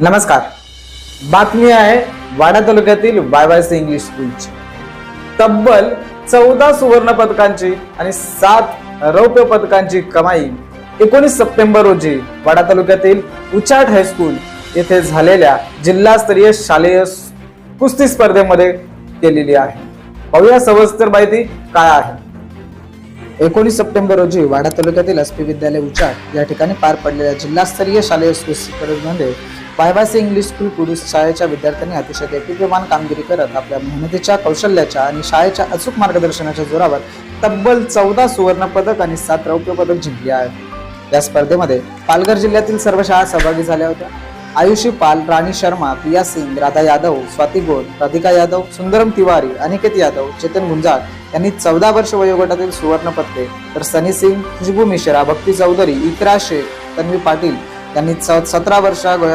नमस्कार. बातमी आहे वाडा तालुक्यातील वाय वाय सी इंग्लिश स्कूलची तब्बल चौदा सुवर्ण पदकांची आणि सात रौप्य पदकांची कमाई एकोणीस सप्टेंबर रोजी वाडा तालुक्यातील उचाट हायस्कूल येथे झालेल्या जिल्हास्तरीय शालेय कुस्ती स्पर्धेमध्ये केलेली आहे. पाहूया सविस्तर माहिती काय आहे. एकोणीस सप्टेंबर रोजी वाडा तालुक्यातील एस पी विद्यालय उचाट या ठिकाणी पार पडलेल्या जिल्हास्तरीय शालेय कुस्ती स्पर्धेमध्ये वायवासी इंग्लिश स्कूल पुरुष शाळेच्या विद्यार्थ्यांनी अतिशय देदीप्यमान कामगिरी करत आपल्या मेहनतीच्या कौशल्याच्या आणि शाळेच्या अचूक मार्गदर्शनाच्या जोरावर तब्बल चौदा सुवर्ण पदक आणि सात रौप्य पदक जिंकली आहेत. या स्पर्धेमध्ये पालघर जिल्ह्यातील सर्व शाळा सहभागी झाल्या होत्या. आयुषी पाल राणी शर्मा प्रिया सिंग राधा यादव स्वाती गोद राधिका यादव सुंदरम तिवारी अनिकेत यादव चेतन गुंजाळ यांनी चौदा वर्ष वयोगटातील सुवर्ण पदके तर सनी सिंग खुशबू मिश्रा भक्ती चौधरी इकरा शेख तन्वी पाटील त्यांनी सतरा वर्ष